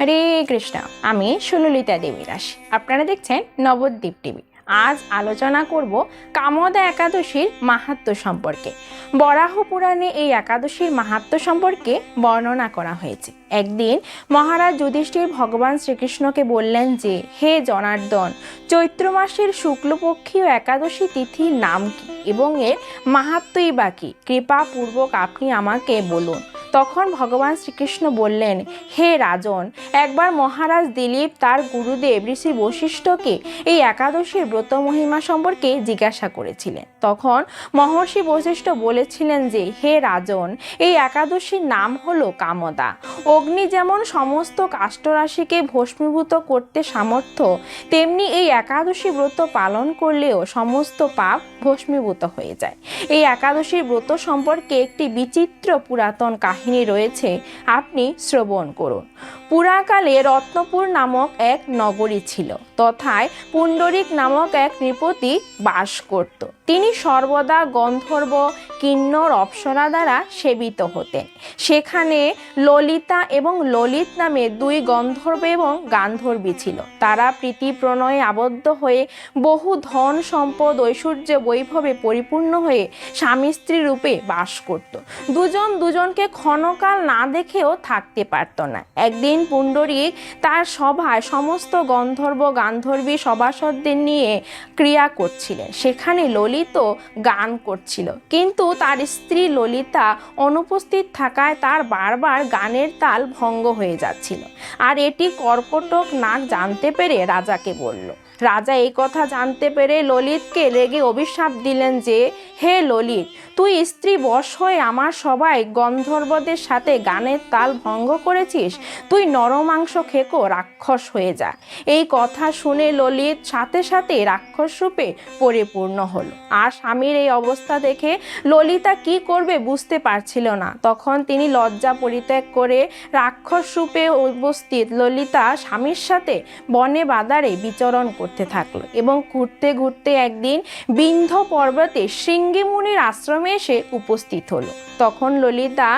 হরে কৃষ্ণ, আমি সুললিতা দেবী দাস। আপনারা দেখছেন নবদ্বীপ টিভি। আজ আলোচনা করব কামদা একাদশীর মাহাত্ম্য সম্পর্কে। বরাহ পুরাণে এই একাদশীর মাহাত্ম্য সম্পর্কে বর্ণনা করা হয়েছে। একদিন মহারাজ যুধিষ্ঠির ভগবান শ্রীকৃষ্ণকে বললেন যে, হে জনার্দন, চৈত্র মাসের শুক্লপক্ষীয় একাদশী তিথির নাম কি এবং এর মাহাত্মই বা কি? কৃপাপূর্বক আপনি আমাকে বলুন। তখন ভগবান শ্রীকৃষ্ণ বললেন, হে রাজন, একবার মহারাজ দিলীপ তার গুরুদেব ঋষি বশিষ্ঠকে এই একাদশীর ব্রত মহিমা সম্পর্কে জিজ্ঞাসা করেছিলেন। তখন মহর্ষি বশিষ্ঠ বলেছিলেন যে, হে রাজন, এই একাদশীর নাম হলো কামদা। অগ্নি যেমন সমস্ত কাষ্টরাশিকে ভস্মীভূত করতে সামর্থ্য, তেমনি এই একাদশী ব্রত পালন করলেও সমস্ত পাপ ভস্মীভূত হয়ে যায়। এই একাদশীর ব্রত সম্পর্কে একটি বিচিত্র পুরাতন কাহিনী রয়েছে আপনি শ্রবণ করুন। পুরাকালে রত্নপুর নামক এক নগরী ছিল, তথায় পুণ্ডরিক নামক এক নৃপতি বাস করত। তিনি সর্বদা গন্ধর্ব কিন্নর অপ্সরা দ্বারা সেবিত হতেন। সেখানে ললিতা এবং ললিত নামে দুই গন্ধর্ব এবং গান্ধর্বী ছিল। তারা প্রীতি প্রণয়ে আবদ্ধ হয়ে বহু ধন সম্পদ ঐশ্বর্য বৈভবে পরিপূর্ণ হয়ে স্বামী স্ত্রী রূপে বাস করত। দুজন দুজনকে ক্ষণকাল না দেখেও থাকতে পারত না। একদিন পুণ্ডরিক তার সভায় সমস্ত গন্ধর্ব গান্ধর্বী সভাসদদের নিয়ে ক্রিয়া করছিলেন। সেখানে ললিত গান করছিল। কিন্তু তার স্ত্রী ললিতা অনুপস্থিত থাকায় তার বারবার গানের তাল ভঙ্গ হয়ে যাচ্ছিল। আর এটি কর্কটক নাক জানতে পেরে রাজাকে বলল, রাজা এই কথা জানতে পেরে ললিতকে রেগে অভিশাপ দিলেন যে, হে ললিত, তুই স্ত্রী বশ হয়ে আমার সবাই গন্ধর্বদের সাথে গানের তাল ভঙ্গ করেছিস? তুই নরমাংস খেকো, রাক্ষস হয়ে যা। এই কথা শুনে ললিত সাথে সাথে রাক্ষস রূপে পরিপূর্ণ হলো। আর স্বামীর এই অবস্থা দেখে ললিতা কি করবে বুঝতে পারছিল না। তখন তিনি লজ্জা পরিত্যাগ করে রাক্ষস রূপে উপস্থিত ললিতা স্বামীর সাথে বনে বাদারে বিচরণ করতে থাকল এবং ঘুরতে ঘুরতে একদিন বিন্ধ পর্বতে শৃঙ্গী মুনির আশ্রমে এসে উপস্থিত হলো। তখন ললিতা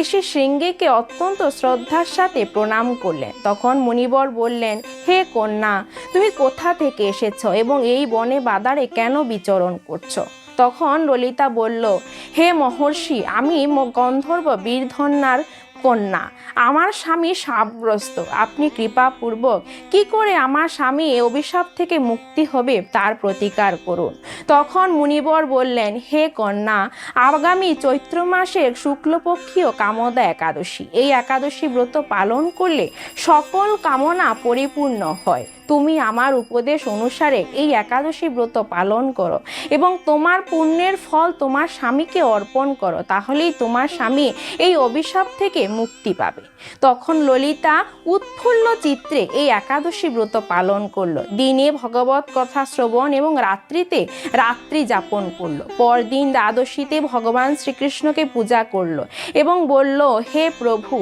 ঋষি শৃঙ্গীকে অত্যন্ত শ্রদ্ধার সাথে প্রণাম করলেন। তখন মুনিবর বললেন, হে কন্যা, তুমি কোথা থেকে এসেছ এবং এই বনে বাদারে কেন বিচরণ করছ? তখন ললিতা বলল, হে মহর্ষি, আমি গন্ধর্ব বীরধন্যার কন্যা। আমার স্বামী সাপগ্রস্ত আপনি কৃপাপূর্বক কি করে আমার স্বামী এ অভিশাপ থেকে মুক্তি হবে তার প্রতিকার করুন। তখন মুনিবর বললেন, হে কন্যা, আগামী চৈত্র মাসের শুক্লপক্ষীয় কামদা একাদশী। এই একাদশী ব্রত পালন করলে সকল কামনা পরিপূর্ণ হয়। তুমি আমার উপদেশ অনুসারে এই একাদশী ব্রত পালন করো এবং তোমার পুণ্যের ফল তোমার স্বামীকে অর্পণ করো, তাহলেই তোমার স্বামী এই অভিশাপ থেকে মুক্তি পাবে। তখন ললিতা উৎফুল্ল চিত্রে এই একাদশী ব্রত পালন করল। দিনে ভগবত কথা শ্রবণ এবং রাত্রিতে রাত্রি যাপন করল। পরদিন দ্বাদশীতে ভগবান শ্রীকৃষ্ণকে পূজা করল এবং বলল, হে প্রভু,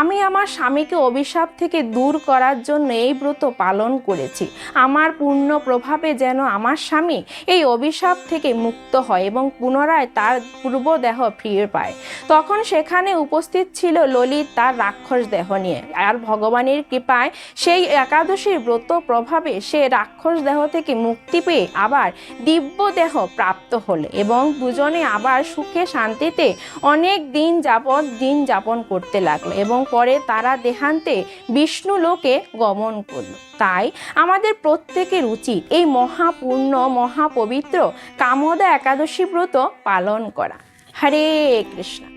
আমি আমার স্বামীকে অভিশাপ থেকে দূর করার জন্য এই ব্রত পালন করেছি। আমার পূর্ণ প্রভাবে যেন আমার স্বামী এই অভিশাপ থেকে মুক্ত হয় এবং পুনরায় তার পূর্ব দেহ ফিরে পায়। তখন সেখানে উপস্থিত ছিল ললিত, তার রাক্ষস দেহ নিয়ে। আর ভগবানের কৃপায় সেই একাদশীর ব্রত প্রভাবে সে রাক্ষস দেহ থেকে মুক্তি পেয়ে আবার দিব্য দেহ প্রাপ্ত হলে এবং দুজনে আবার সুখে শান্তিতে অনেক দিন যাবৎ দিন যাপন করতে লাগল এবং পরে তারা দেহান্তে বিষ্ণু লোকে গমন করল। তাই আমাদের প্রত্যেকের উচিত এই মহাপূর্ণ মহাপবিত্র কামদা একাদশী ব্রত পালন করা। হরে কৃষ্ণ।